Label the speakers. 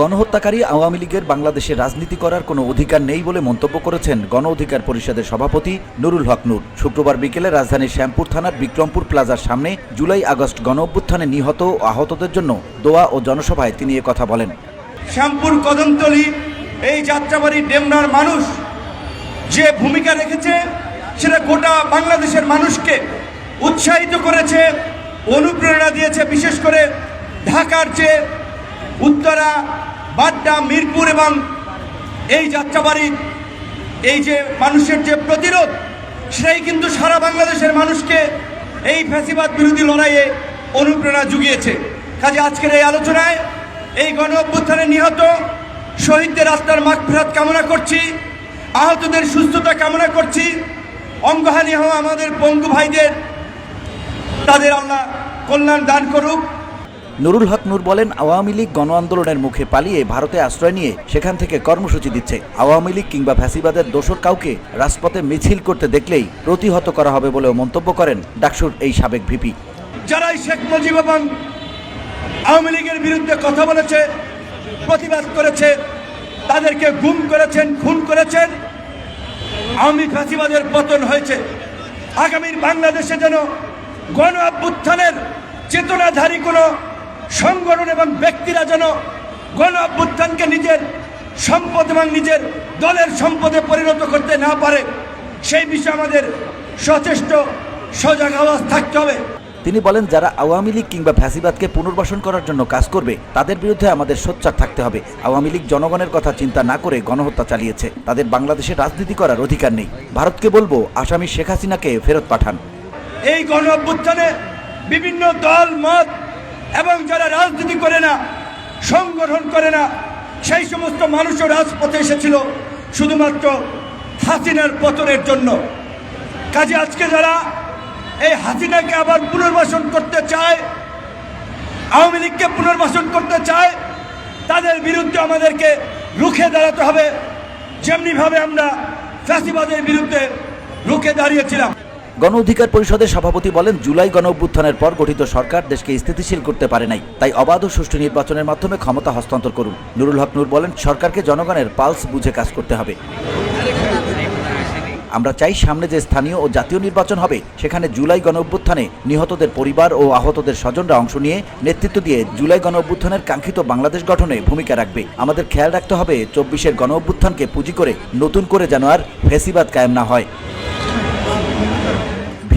Speaker 1: গণহত্যাকারী আওয়ামী লীগের বাংলাদেশে রাজনীতি করার কোনো অধিকার নেই বলে মন্তব্য করেছেন গণ অধিকার পরিষদের সভাপতি নুরুল হক নূর। শুক্রবার বিকেলে রাজধানীর শ্যামপুর থানার বিক্রমপুর প্লাজার সামনে জুলাই আগস্ট গণ অভ্যুত্থানে নিহত ও আহতদের জন্য দোয়া ও জনসভায় তিনি কথা বলেন।
Speaker 2: শ্যামপুর কদমতলি, এই যাত্রাবাড়ি ডেমরার মানুষ যে ভূমিকা রেখেছে, সেটা গোটা বাংলাদেশের মানুষকে উৎসাহিত করেছে, অনুপ্রেরণা দিয়েছে, বিশেষ করে ঢাকার যে উত্তরা, বাড্ডা, মিরপুর এবং এই যাত্রাবাড়ি, এই যে মানুষের যে প্রতিরোধ, সেটাই কিন্তু সারা বাংলাদেশের মানুষকে এই ফ্যাসিবাদ বিরোধী লড়াইয়ে অনুপ্রেরণা জুগিয়েছে। কাজে আজকের এই আলোচনায় এই গণ অভ্যুত্থানে নিহত শহীদদের রাস্তার মাগ ফেরত কামনা করছি, আহতদের সুস্থতা কামনা করছি, অঙ্গহানি হওয়া আমাদের বঙ্গু ভাইদের, তাদের আল্লাহ কল্যাণ দান করুক।
Speaker 1: নুরুল হক নূর বলেন, আওয়ামী লীগ গণ আন্দোলনের মুখে পালিয়ে ভারতে আশ্রয় নিয়ে সেখান থেকে কর্মসূচি দিচ্ছে। আওয়ামী লীগ কিংবা ফ্যাসিবাদের দোসর কাউকে রাজপথে মিছিল করতে দেখলেই প্রতিহত করা হবে বলেও মন্তব্য করেন ডাকসুর এই সাবেক ভিপি।
Speaker 2: যারাই শেখ মুজিব এবং আওয়ামী লীগের বিরুদ্ধে কথা বলেছে, প্রতিবাদ করেছে, তাদেরকে গুম করেছেন, খুন করেছেন আওয়ামী ফ্যাসিবাদের পতন হয়েছে। আগামীর বাংলাদেশে যেন গণ অভ্যুত্থানের চেতনাধারী কোনো সংগঠন এবং ব্যক্তিরা যেন গণ অভ্যুত্থানকে নিজের সম্পদ এবং নিজের দলের সম্পদে পরিণত করতে না পারে সেই বিষয়ে আমাদের সচেষ্ট সজাগ আওয়াজ থাকতে হবে।
Speaker 1: তিনি বলেন যারা আওয়ামী লীগ কিংবা ফ্যাসিবাদকে পুনর্বাসন করার জন্য কাজ করবে তাদের বিরুদ্ধে আমাদের সোচ্চার থাকতে হবে। আওয়ামী লীগ জনগণের কথা চিন্তা না করে গণহত্যা চালিয়েছে। তাদের বাংলাদেশে রাজনীতি করার অধিকার নেই। ভারতকে বলব আসামি শেখ হাসিনাকে ফেরত পাঠান।
Speaker 2: এই গণ অভ্যুত্থানে বিভিন্ন দল মত এবং যারা রাজনীতি করে না, সংগঠন করে না, সেই সমস্ত মানুষও রাজপথে এসেছিল শুধুমাত্র হাসিনার পতনের জন্য। কাজে আজকে যারা এই হাসিনাকে আবার পুনর্বাসন করতে চায়, আওয়ামী লীগকে পুনর্বাসন করতে চায়, তাদের বিরুদ্ধে আমাদেরকে রুখে দাঁড়াতে হবে। যেমনিভাবে আমরা ফ্যাসিবাদের বিরুদ্ধে রুখে দাঁড়িয়েছিলাম।
Speaker 1: গণ অধিকার পরিষদের সভাপতি বলেন, জুলাই গণ অভ্যুত্থানের পর গঠিত সরকার দেশকে স্থিতিশীল করতে পারে নাই। তাই অবাধ ও সুষ্ঠু নির্বাচনের মাধ্যমে ক্ষমতা হস্তান্তর করুন। নুরুল হক নূর বলেন, সরকারকে জনগণের পালস বুঝে কাজ করতে হবে। আমরা চাই সামনে যে স্থানীয় ও জাতীয় নির্বাচন হবে, সেখানে জুলাই গণ অভ্যুত্থানে নিহতদের পরিবার ও আহতদের স্বজনরা অংশ নিয়ে নেতৃত্ব দিয়ে জুলাই গণ অভ্যুত্থানের কাঙ্ক্ষিত বাংলাদেশ গঠনে ভূমিকা রাখবে। আমাদের খেয়াল রাখতে হবে, চব্বিশের গণ অভ্যুত্থানকে পুঁজি করে নতুন করে যেন আর ফেসিবাদ কায়েম না হয়।